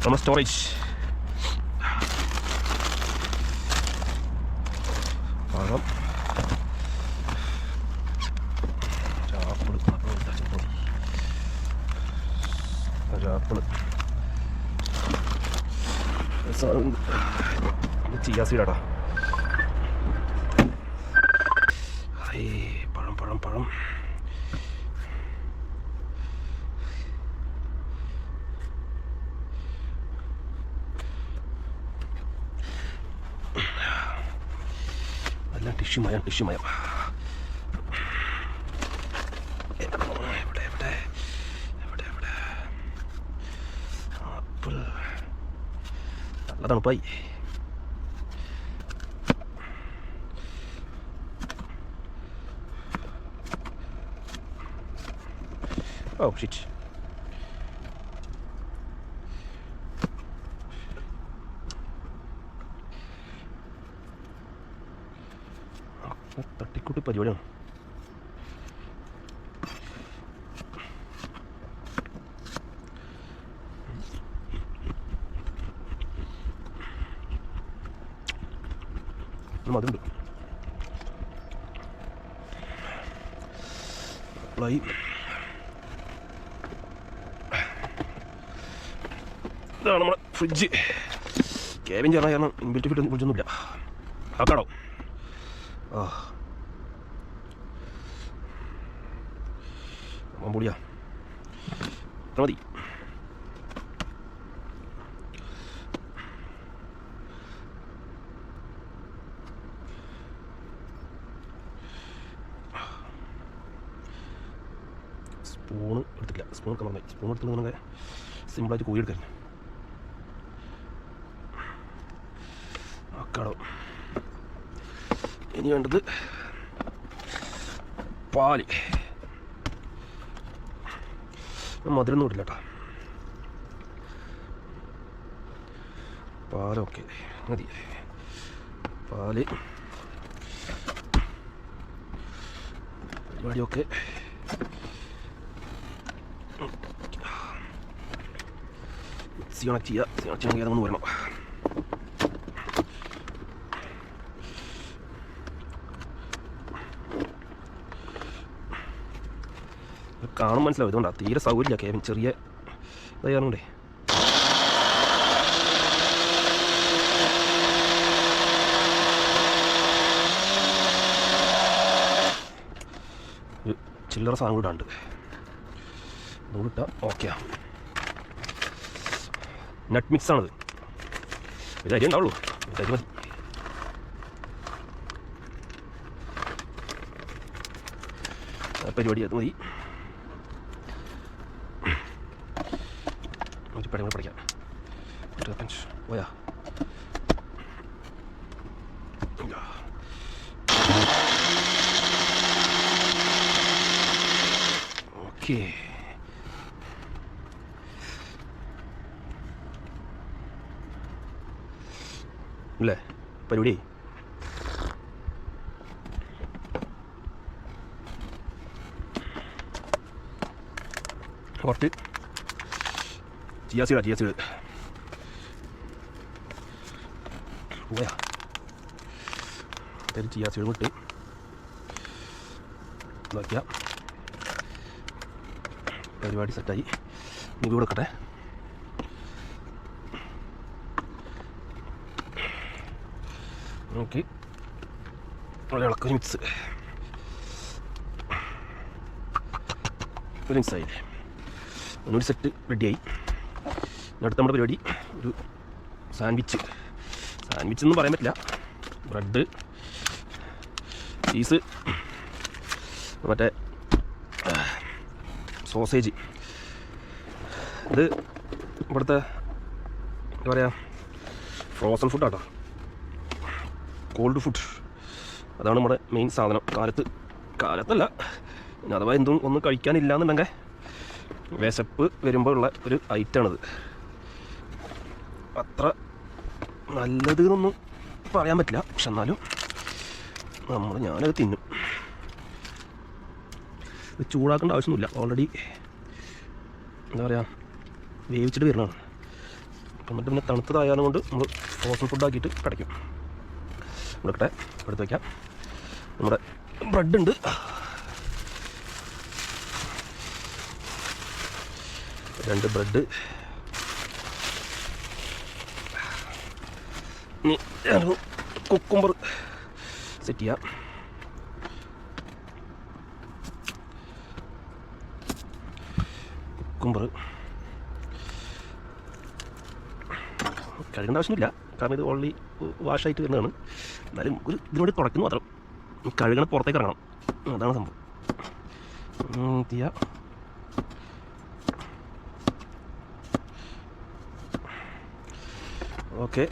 Vamos dois. Let's see, yes, we are. പഴം പഴം പഴം നല്ല ടിഷ്യൂ മയം ടിഷ്യൂ മയം എവിടെ എവിടെ എവിടെ എവിടെ ആപ്പിൾ നല്ല തണുപ്പായി ഓ shit. തട്ടിക്കൂട്ട് പരിപാടിയാണ് അതുണ്ട് അപ്ലൈ ഇതാണ് നമ്മുടെ ഫ്രിഡ്ജ് കേബിൻ ചേർന്ന കാരണം ഇൻബിൽറ്റ് ഫിറ്റ് ഫ്രിഡ്ജൊന്നുമില്ല ആക്കാടോ ആ പൊളിയാ. മതി. സ്പൂണ് എടുത്തില്ല സ്പൂൺ എടുക്കാൻ പറഞ്ഞു സ്പൂൺ എടുത്തു സിമ്പിളായിട്ട് കോഴി എടുക്കാൻ ആക്കാടോ ഇനി വേണ്ടത് പാൽ മധുരം ഒന്നും കേട്ടോ പാലൊക്കെ മതി പാൽ പരിപാടിയൊക്കെ മിക്സി കണക്ട് ചെയ്യുക മിക്സി കണക്ട് ചെയ്യണമെങ്കിൽ വരണം കാണും മനസ്സിലാവും. ഇതുകൊണ്ടാണ് തീരെ സൗകര്യമില്ല കേവൻ. ചെറിയ തയ്യാറുണ്ടേ. ചില്ലറ സാധനം കൂടെ ഉണ്ട്. അതുകൂടെ ഓക്കെ നട്ട് മിക്സ് ആണത്. ഒരു അരി ഉണ്ടാവുള്ളൂ. ഒരു അരി മതി. പരിപാടി അത് മതി. ഒരു പടങ്ങൾ പഠിക്കാം. ഇരുപത്തഞ്ച്. പോയാ. ഓക്കേ. അല്ലേ? പരിപാടി കുറച്ച് ചിയാസീടാ ചിയാസീഡ് പോയാ എന്തായാലും ചിയാസീഡ് വിട്ട് നോക്കിയാ പരിപാടി സെറ്റായി മുഖി കൊടുക്കട്ടെ നോക്കി നല്ല ഇളക്കം മിക്സ് ഒരു മിക്സായില്ലേ ഒന്നൊരു സെറ്റ് റെഡിയായി അടുത്ത നമ്മുടെ പരിപാടി. ഒരു സാൻഡ്വിച്ച്. സാൻഡ്വിച്ച് എന്ന് പറയാൻ പറ്റില്ല. ബ്രെഡ് ചീസ് മറ്റേ സോസേജ്. ഇത് ഇവിടുത്തെ എന്താ പറയുക ഫ്രോസൺ ഫുഡാട്ടോ കോൾഡ് ഫുഡ് അതാണ് നമ്മുടെ മെയിൻ സാധനം. കാലത്ത് കാലത്തല്ല. അഥവാ എന്തും ഒന്നും കഴിക്കാനില്ല എന്നുണ്ടെങ്കിൽ വിശപ്പ് വരുമ്പോൾ ഉള്ള ഒരു ഐറ്റമാണിത് അത്ര നല്ലത് എന്നൊന്നും പറയാൻ പറ്റില്ല. പക്ഷെ എന്നാലും നമ്മൾ ഞാനത് തിന്നും. ഇത് ചൂടാക്കേണ്ട ആവശ്യമൊന്നുമില്ല. ഓൾറെഡി എന്താ പറയുക വേവിച്ചിട്ട് വരുന്നതാണ്. എന്നിട്ട് പിന്നെ തണുത്തതായാലും കൊണ്ട് നമ്മൾ ഫ്രോസൺ ഫുഡാക്കിയിട്ട് കിടക്കും. എടുക്കട്ടെ എടുത്ത് വയ്ക്കാം നമ്മുടെ ബ്രെഡ് ഉണ്ട് രണ്ട് ബ്രെഡ്. ഇനി കുക്കുംബർ സെറ്റ് ചെയ്യാം. കുക്കുംബർ കഴുകേണ്ട ആവശ്യമില്ല. കാരണം ഇത് ഓൾറെഡി വാഷായിട്ട് വരുന്നതാണ്. എന്നാലും ഒരു ഇതിനോട് തുടക്കുന്നു മാത്രം. കഴുകണ പുറത്തേക്ക് ഇറങ്ങണം. അതാണ് സംഭവം. തീയ ഓക്കെ.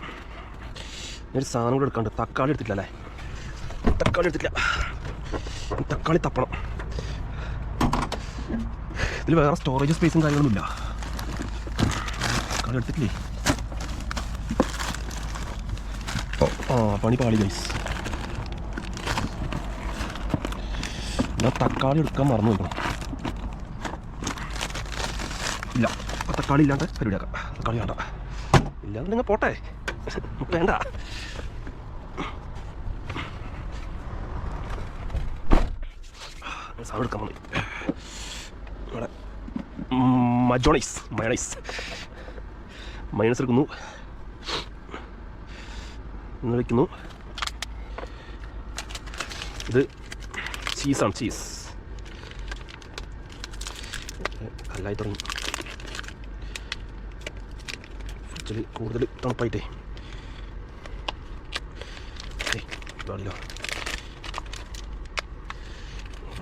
ഒരു സാധനം കൂടെ എടുക്കാണ്ട് തക്കാളി എടുത്തിട്ടില്ല അല്ലേ? തക്കാളി എടുത്തിട്ടില്ല. തക്കാളി തപ്പണം. ഇതിൽ വേറെ സ്റ്റോറേജ് സ്പേസും കാര്യങ്ങളൊന്നുമില്ല. തക്കാളി എടുത്തിട്ടില്ലേ? ആ പണി പാളി ഗൈസ് ഞാൻ തക്കാളി എടുക്കാൻ മറന്നു നോക്കണം ഇല്ല. തക്കാളി ഇല്ലാണ്ട് പരിപാടിയാക്കാം തക്കാളി വേണ്ട. ഇല്ലാണ്ട് നിങ്ങൾ പോട്ടെ. വേണ്ട. സാധനം എടുക്കാൻ മതി ഇവിടെ മജോണൈസ് മയണൈസ്. മൈനസ് എടുക്കുന്നു. ഇന്ന് വയ്ക്കുന്നു ഇത് ചീസാണ് ചീസ് കല്ലായി തുടങ്ങി. ഫ്രിഡ്ജിൽ കൂടുതൽ തണുപ്പായിട്ടേ. ഏയ് അവിടെ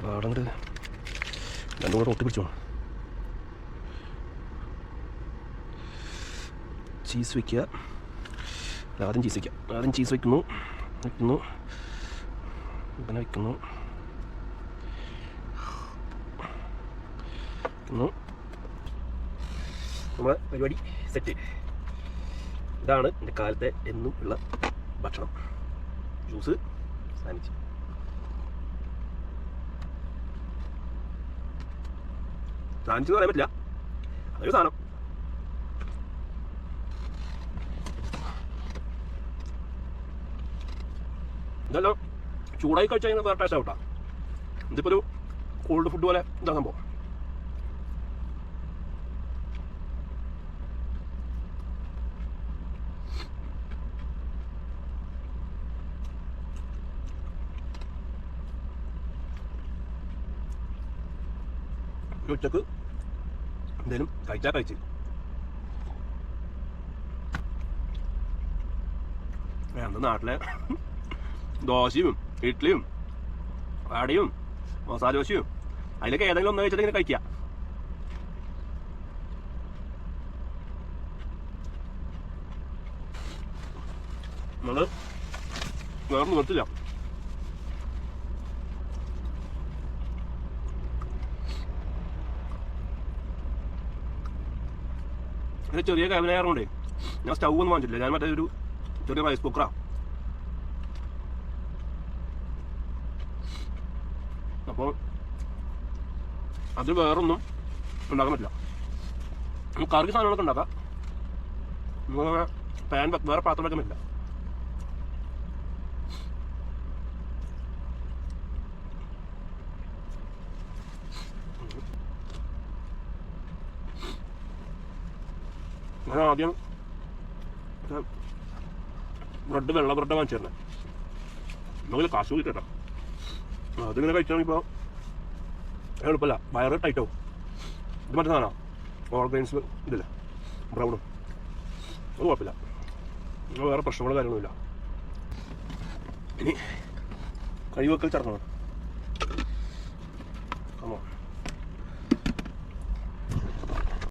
പാടങ്ങട് രണ്ടും കൂടെ ഒട്ടി പിടിച്ചോ ചീസ് വയ്ക്കുക ആദ്യം ചീസ് വയ്ക്കുക ആദ്യം ചീസ് വയ്ക്കുന്നു വയ്ക്കുന്നു പിന്നെ വയ്ക്കുന്നു വയ്ക്കുന്നു നമ്മളെ പരിപാടി സെറ്റ് ഇതാണ് എന്റെ കാലത്തെ എന്നും ഉള്ള ഭക്ഷണം. Juice sandwich. എന്ന് പറയാൻ പറ്റില്ല. അതൊരു സാധനം. ഇതെല്ലാം ചൂടായി കഴിച്ചാൽ വേറെ ടേസ്റ്റ് ആവട്ടാ. ഒരു കോൾഡ് ഫുഡ് പോലെ ഇതാ സംഭവം? ഉച്ചയ്ക്ക് എന്തേലും കഴിച്ചാൽ കഴിച്ച്. അന്ന് നാട്ടിലെ ദോശയും ഇഡ്ഡലിയും വടയും മസാല ദോശയും അതിലൊക്കെ ഏതെങ്കിലും ഒന്ന് വെച്ചിട്ട് ഇങ്ങനെ കഴിക്കുക നമ്മൾ വേറെ നിർത്തില്ല ഒരു ചെറിയ ക്യാബിനായതുകൊണ്ടേ ഞാൻ സ്റ്റൗ ഒന്നും വാങ്ങിച്ചില്ല ഞാൻ മറ്റേ ഒരു ചെറിയ റൈസ് കുക്കറാണ് അപ്പോൾ അത് വേറൊന്നും ഉണ്ടാക്കാൻ പറ്റില്ല. നമുക്ക് കറി സാധനങ്ങളൊക്കെ ഉണ്ടാക്കാം. പാൻ വേറെ പാത്രം വെക്കാൻ പറ്റില്ല ഞാൻ ആദ്യം ബ്രെഡ് വെള്ള ബ്രെഡ് വാങ്ങിച്ചിരുന്നത് നമുക്ക് കാശ് കേട്ടോ അതിങ്ങനെ കഴിച്ചാൽ ഇപ്പോൾ എളുപ്പമല്ല വയറ് ടൈറ്റാവും ഇത് മറ്റേ സാധനമാണ് ഓർഗൻസ് ഇതില്ല? ബ്രൗണും. അത് കുഴപ്പമില്ല. വേറെ പ്രശ്നങ്ങളോ കാര്യങ്ങളൊന്നുമില്ല. ഇനി കഴിവെക്കൽ ചടങ്ങാണ്. ആണോ